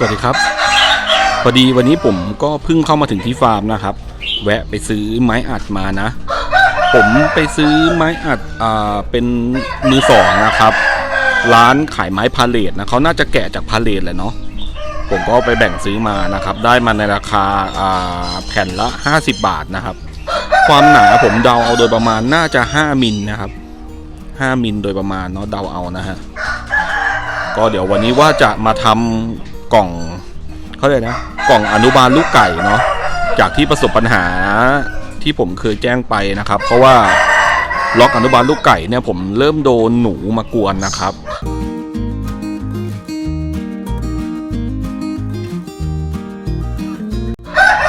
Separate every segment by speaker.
Speaker 1: สวัสดีครับ พอดีวันนี้ผมก็เพิ่งเข้ามาถึงที่ฟาร์มนะครับ แวะไปซื้อไม้อัดมานะ ผมไปซื้อไม้อัดอ่าเป็นมือสองนะครับ ร้านขายไม้พาเลทนะเขาน่าจะแกะจากพาเลทแหละเนาะผมก็ไปแบ่งซื้อมานะครับ ได้มาในราคาอ่าแผ่นละ 50 บาทนะครับ ความหนาผมเดาเอาโดยประมาณน่าจะ 5มิลนะครับ 5มิลโดยประมาณเนาะเดาเอานะฮะก็เดี๋ยววันนี้ว่าจะมาทำ กล่องเขาเรียกนะ กล่องอนุบาลลูกไก่เนาะจากที่ประสบปัญหาที่ผมเคยแจ้งไปนะครับ เพราะว่าล็อกอนุบาลลูกไก่เนี่ยผมเริ่มโดนหนูมากวนนะครับ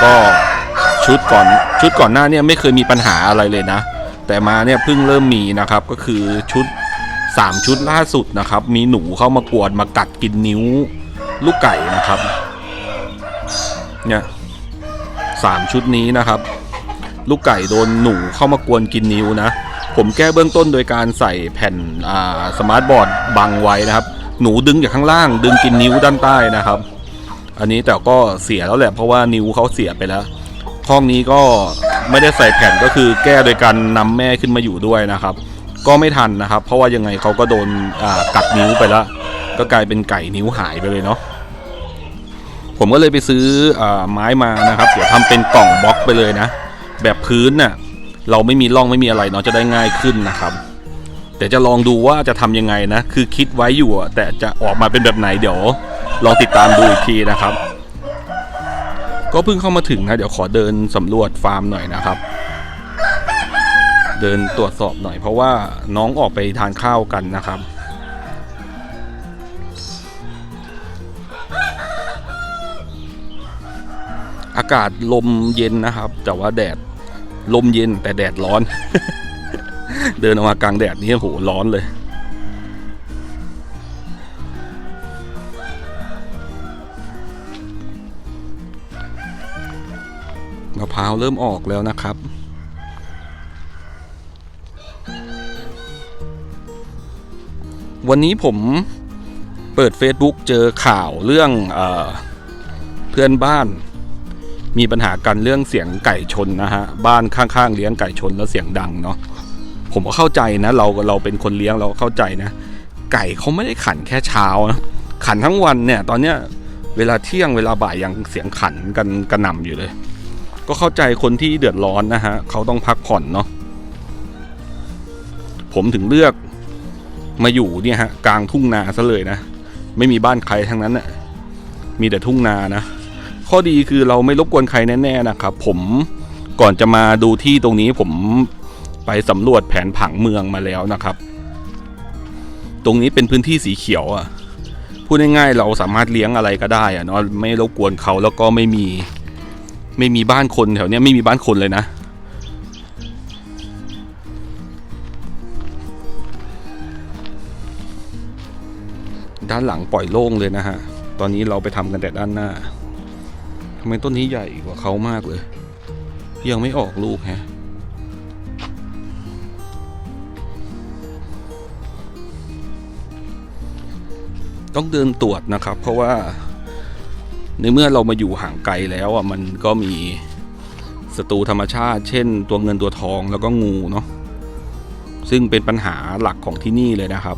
Speaker 1: ก็ชุดก่อนชุดก่อนหน้าเนี่ยไม่เคยมีปัญหาอะไรเลยนะ แต่มาเนี่ยเพิ่งเริ่มมีนะครับก็คือชุด 3 ชุดล่าสุดนะครับ มีหนูเข้ามากวนมากัดกินนิ้ว ลูกไก่นะครับ เนี่ยสามชุดนี้นะครับ ลูกไก่โดนหนูเข้ามากวนกินนิ้วนะ ผมแก้เบื้องต้นโดยการใส่แผ่นอ่าสมาร์ทบอร์ดบังไว้นะครับ หนูดึงจากข้างล่าง ดึงกินนิ้วด้านใต้นะครับ อันนี้แต่ก็เสียแล้วแหละเพราะว่านิ้วเขาเสียไปแล้วห้องนี้ก็ไม่ได้ใส่แผ่นก็คือแก้โดยการนำแม่ขึ้นมาอยู่ด้วยนะครับ ก็ไม่ทันนะครับ เพราะว่ายังไงเขาก็โดนอ่ากัดนิ้วไปแล้ว ก็กลายเป็นไก่นิ้วหายไปเลยเนาะผมก็เลยไปซื้ออไม้มานะครับ เดี๋ยวทำเป็นกล่องบล็อกไปเลยนะ แบบพื้นน่ะเราไม่มีร่องไม่มีอะไรเนาะจะได้ง่ายขึ้นนะครับแต่จะลองดูว่าจะทำยังไงนะ คือคิดไว้อยู่แต่จะออกมาเป็นแบบไหนเดี๋ยวลองติดตามดูอีกทีนะครับ ก็เพิ่งเข้ามาถึงนะ เดี๋ยวขอเดินสำรวจฟาร์มหน่อยนะครับ เดินตรวจสอบหน่อยเพราะว่าน้องออกไปทานข้าวกันนะครับ อากาศลมเย็นนะครับ แต่ว่าแดดลมเย็นแต่แดดร้อน เดินออกมากลางแดดนี่โหร้อนเลยมะพร้าวเริ่มออกแล้วนะครับ วันนี้ผมเปิด Facebook เจอข่าวเรื่องเออเพื่อนบ้าน มีปัญหากันเรื่องเสียงไก่ชนนะฮะบ้านข้างๆเลี้ยงไก่ชนแล้วเสียงดังเนาะผมก็เข้าใจนะเราเราเป็นคนเลี้ยงเราก็เข้าใจนะ ไก่เขาไม่ได้ขันแค่เช้านะขันทั้งวันเนี่ยตอนเนี้ยเวลาเที่ยงเวลาบ่ายยังเสียงขันกันกระหน่ำอยู่เลย ก็เข้าใจคนที่เดือดร้อนนะฮะเขาต้องพักผ่อนเนาะผมถึงเลือกมาอยู่เนี่ยฮะกลางทุ่งนาซะเลยนะ ไม่มีบ้านใครทั้งนั้นน่ะมีแต่ทุ่งนานะ ข้อดีคือเราไม่รบกวนใครแน่ๆนะครับ ผมก่อนจะมาดูที่ตรงนี้ผมไปสำรวจแผนผังเมืองมาแล้วนะครับ ตรงนี้เป็นพื้นที่สีเขียวอะ่ะพูดง่ายๆเราสามารถเลี้ยงอะไรก็ได้อะเนาะไม่รบกวนเขาแล้วก็ไม่มีไม่มีบ้านคนแถวเนี้ยไม่มีบ้านคนเลยนะด้านหลังปล่อยโล่งเลยนะฮะ ตอนนี้เราไปทำกันแต่ด้านหน้า ทำไมต้นนี้ใหญ่กว่าเขามากเลย ยังไม่ออกลูกแฮะต้องเดินตรวจนะครับ เพราะว่า ในเมื่อเรามาอยู่ห่างไกลแล้วอะมันก็มีศัตรูธรรมชาติ เช่น ตัวเงินตัวทองแล้วก็งูเนาะซึ่งเป็นปัญหาหลักของที่นี่เลยนะครับ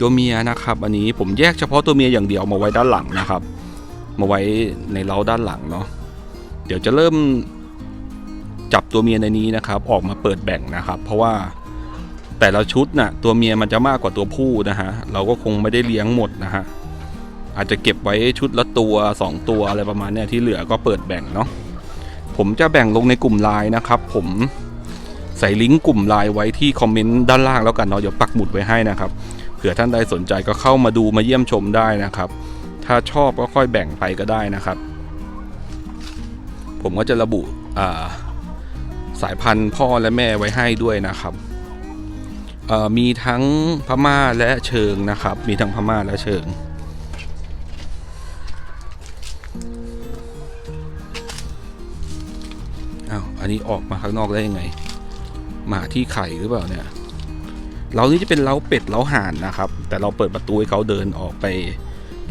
Speaker 1: ตัวเมียนะครับอันนี้ผมแยกเฉพาะตัวเมียอย่างเดียวมาไว้ด้านหลังนะครับ มาไว้ในเล้าด้านหลังเนาะเดี๋ยวจะเริ่มจับตัวเมียในนี้นะครับ ออกมาเปิดแบ่งนะครับ เพราะว่าแต่ละชุดน่ะตัวเมียมันจะมากกว่าตัวผู้นะฮะเราก็คงไม่ได้เลี้ยงหมดนะฮะอาจจะเก็บไว้ชุดละตัว 2 ตัวอะไรประมาณเนี้ยที่เหลือก็เปิดแบ่งเนาะผมจะแบ่งลงในกลุ่มไลน์นะครับ ผมใส่ลิงก์กลุ่มไลน์ไว้ที่คอมเมนต์ด้านล่างแล้วกันเนาะเดี๋ยวปักหมุดไว้ให้นะครับ เผื่อท่านใดสนใจก็เข้ามาดูมาเยี่ยมชมได้นะครับ ถ้าชอบก็ค่อยแบ่งไปก็ได้นะครับ ผมก็จะระบุาสายพันธุ์พ่อและแม่ไว้ให้ด้วยนะครับมีทั้งพม่าและเชิงนะครับ มีทั้งพม่าและเชิงอ้าวอันนี้ออกมาข้างนอกได้ยังไงมาที่ไข่หรือเปล่าเนี่ย เรานี่จะเป็นเล้าเป็ดเล้าห่านนะครับ แต่เราเปิดประตูให้เขาเดินออกไป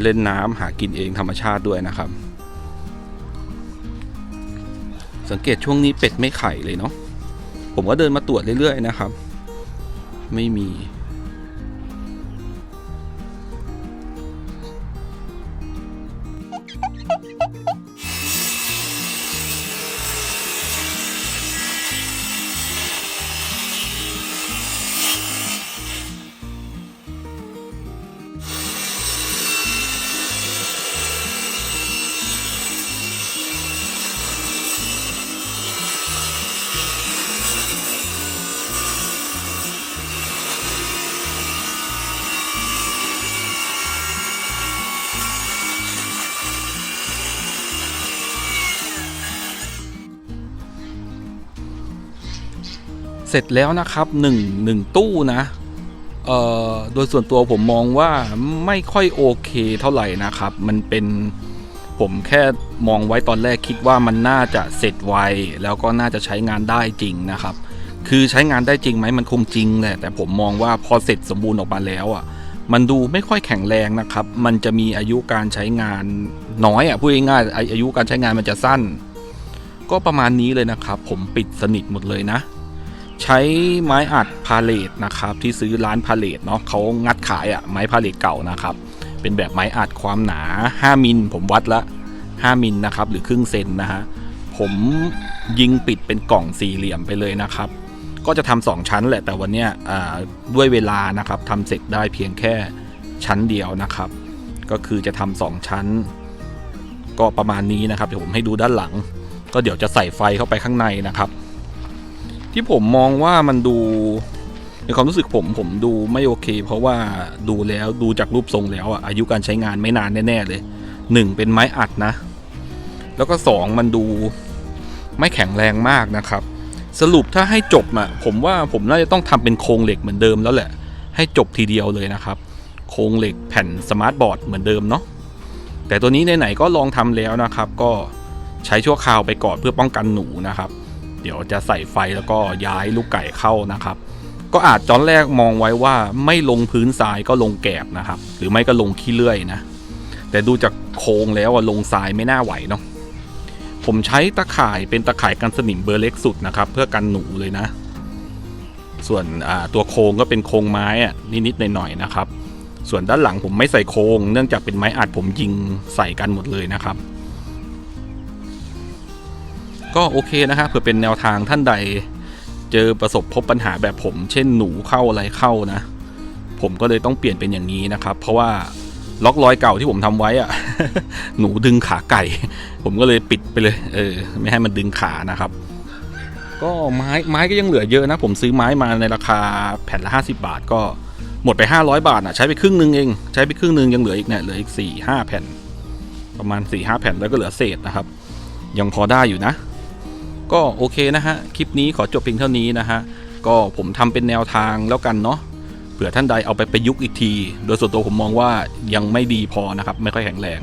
Speaker 1: เล่นน้ำหากินเองธรรมชาติด้วยนะครับ สังเกตช่วงนี้เป็ดไม่ไข่เลยเนาะผมก็เดินมาตรวจเรื่อยๆนะครับ ไม่มี เสร็จแล้วนะครับหนึ่งหนึ่งตู้นะเอ่อโดยส่วนตัวผมมองว่าไม่ค่อยโอเคเท่าไหร่นะครับ มันเป็นผมแค่มองไว้ตอนแรกคิดว่ามันน่าจะเสร็จไวแล้วก็น่าจะใช้งานได้จริงนะครับ คือใช้งานได้จริงไหมมันคงจริงแหละแต่ผมมองว่าพอเสร็จสมบูรณ์ออกมาแล้วอะ มันดูไม่ค่อยแข็งแรงนะครับ มันจะมีอายุการใช้งานน้อยอะพูดง่ายๆอายุการใช้งานมันจะสั้น ก็ประมาณนี้เลยนะครับ ผมปิดสนิทหมดเลยนะ ใช้ไม้อัดพาเลตนะครับที่ซื้อร้านพาเลตเนาะเขางัดขายอะ่ะไม้พาเลตเก่านะครับ เป็นแบบไม้อัดความหนา 5 มิลผมวัดละ 5 มิลนะครับหรือครึ่งเซนนะฮะผมยิงปิดเป็นกล่องสี่เหลี่ยมไปเลยนะครับ ก็จะทำสองชั้นแหละแต่วันเนี้ยด้วยเวลานะครับทำเสร็จได้เพียงแค่ชั้นเดียวนะครับ ก็คือจะทำสองชั้น ก็ประมาณนี้นะครับเดี๋ยวผมให้ดูด้านหลัง ก็เดี๋ยวจะใส่ไฟเข้าไปข้างในนะครับ ที่ผมมองว่ามันดูในความรู้สึกผมผมดูไม่โอเค เพราะว่าดูแล้วดูจากรูปทรงแล้วอะอายุการใช้งานไม่นานแน่ๆเลยหนึ่งเป็นไม้อัดนะ แล้วก็สองมันดูไม่แข็งแรงมากนะครับ สรุปถ้าให้จบอะผมว่าผมน่าจะต้องทำเป็นโครงเหล็กเหมือนเดิมแล้วแหละ ให้จบทีเดียวเลยนะครับ โครงเหล็กแผ่นสมาร์ทบอร์ดเหมือนเดิมเนาะแต่ตัวนี้ไหนๆก็ลองทำแล้วนะครับ ก็ใช้ชั่วคราวไปก่อนเพื่อป้องกันหนูนะครับ เดี๋ยวจะใส่ไฟแล้วก็ย้ายลูกไก่เข้านะครับ ก็อาจตอนแรกมองไว้ว่าไม่ลงพื้นทรายก็ลงแกบนะครับ หรือไม่ก็ลงขี้เลื่อยนะ แต่ดูจากโครงแล้วอะลงทรายไม่น่าไหวเนาะผมใช้ตะข่ายเป็นตะข่ายกันสนิมเบอร์เล็กสุดนะครับ เพื่อกันหนูเลยนะ ส่วนตัวโครงก็เป็นโครงไม้อะนิดๆหน่อยๆนะครับ ส่วนด้านหลังผมไม่ใส่โครง เนื่องจากเป็นไม้อัดผมยิงใส่กันหมดเลยนะครับ ก็โอเคนะครับเผื่อเป็นแนวทางท่านใด เจอประสบพบปัญหาแบบผม เช่นหนูเข้าอะไรเข้านะ ผมก็เลยต้องเปลี่ยนเป็นอย่างนี้นะครับ เพราะว่าล็อกรอยเก่าที่ผมทำไว้อะหนูดึงขาไก่ ผมก็เลยปิดไปเลย เออ ไม่ให้มันดึงขานะครับ ก็ไม้ไม้ก็ยังเหลือเยอะนะ ผมซื้อไม้มาในราคาแผ่นละ 50 บาท ก็หมดไป 500 บาทอะใช้ไปครึ่งนึงเอง ใช้ไปครึ่งนึงยังเหลืออีกเนี่ยเหลืออีก4 5 แผ่น ประมาณ 4 5 แผ่นแล้วก็เหลือเศษนะครับ ยังพอได้อยู่นะ ก็โอเคนะฮะ คลิปนี้ขอจบเพียงเท่านี้นะฮะ ก็ผมทำเป็นแนวทางแล้วกันเนาะเผื่อท่านใดเอาไปประยุกต์อีกที โดยส่วนตัวผมมองว่ายังไม่ดีพอนะครับ ไม่ค่อยแข็งแรง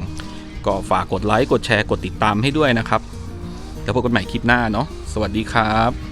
Speaker 1: ก็ฝากกดไลค์กดแชร์กดติดตามให้ด้วยนะครับ แล้วพบกันใหม่คลิปหน้าเนาะสวัสดีครับ